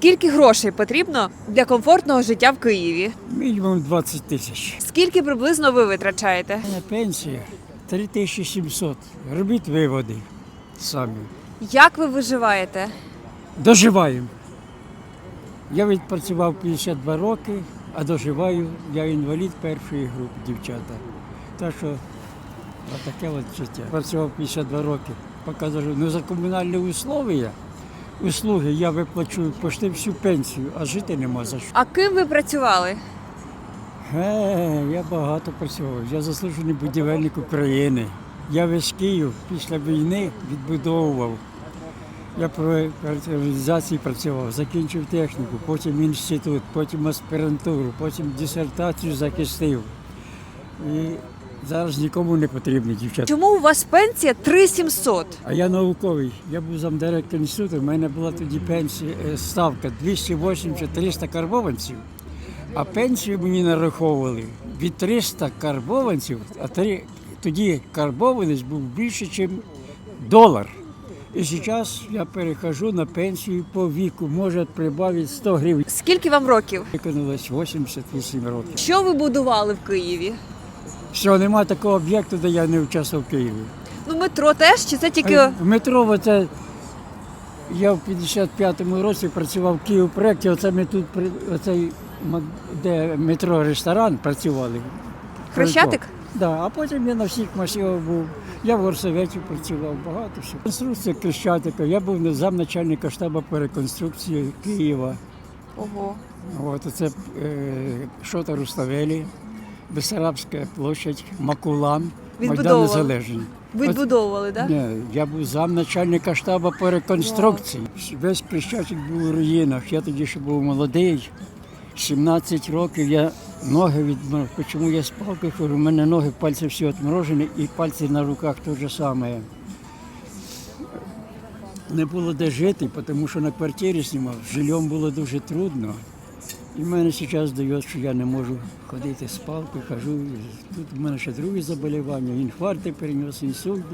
Скільки грошей потрібно для комфортного життя в Києві? Мінімум 20 тисяч. Скільки приблизно ви витрачаєте? Мене пенсія 3700. Робіть виводи самі. Як ви виживаєте? Доживаємо. Я відпрацював 52 роки, а доживаю, я інвалід першої групи, дівчата. Так що таке от життя. Працював 52 роки. Поки дожив. Ну за комунальні условия, услуги я виплачу почти всю пенсію, а жити нема за що. А ким ви працювали? Е, я багато працював. Я заслужений будівельник України. Я весь Київ після війни відбудовував. Я про організації працював, закінчив техніку, потім інститут, потім аспірантуру, потім дисертацію захистив. І зараз нікому не потрібні дівчата. Чому у вас пенсія 3700? А я науковий. Я був замдиректор інституту. У мене була тоді пенсія е, ставка 280-300 карбованців. А пенсію мені нараховували від 300 карбованців, а три, тоді карбованець був більше, ніж долар. І зараз я перехожу на пенсію по віку, може прибавити 100 гривень. Скільки вам років? Виконалось 88 років. Що ви будували в Києві? Все, немає такого об'єкту, де я не участвував в Києві. Ну, метро теж чи це тільки В метро, оце, я в 55-му році працював в Київпроекті, оце ми тут, при- оцей, де метро ресторан працювали. Хрещатик? Да, а потім я на всіх масивах був. Я в горсоветі працював багато всього. Конструкція Хрещатика. Я був замначальника штабу по реконструкції Києва. Ого. От це е, Шота Руставелі, Бесарабська площадь, Макулан, Майдан. Незалежний. Ви відбудовували, так? ні, я був замначальника штабу по реконструкції. Весь Крещатик був у руїнах. Я тоді ще був молодий. 17 років я ноги відморозив. Чому я хожу? У мене ноги, пальці всі відморожені і пальці на руках те ж саме. Не було де жити, тому що на квартирі знімав. Жильом було дуже трудно. І в мене зараз дають, що я не можу ходити з палки, хожу. Тут в мене ще другі заболівання, інфаркти перенес, інсульти.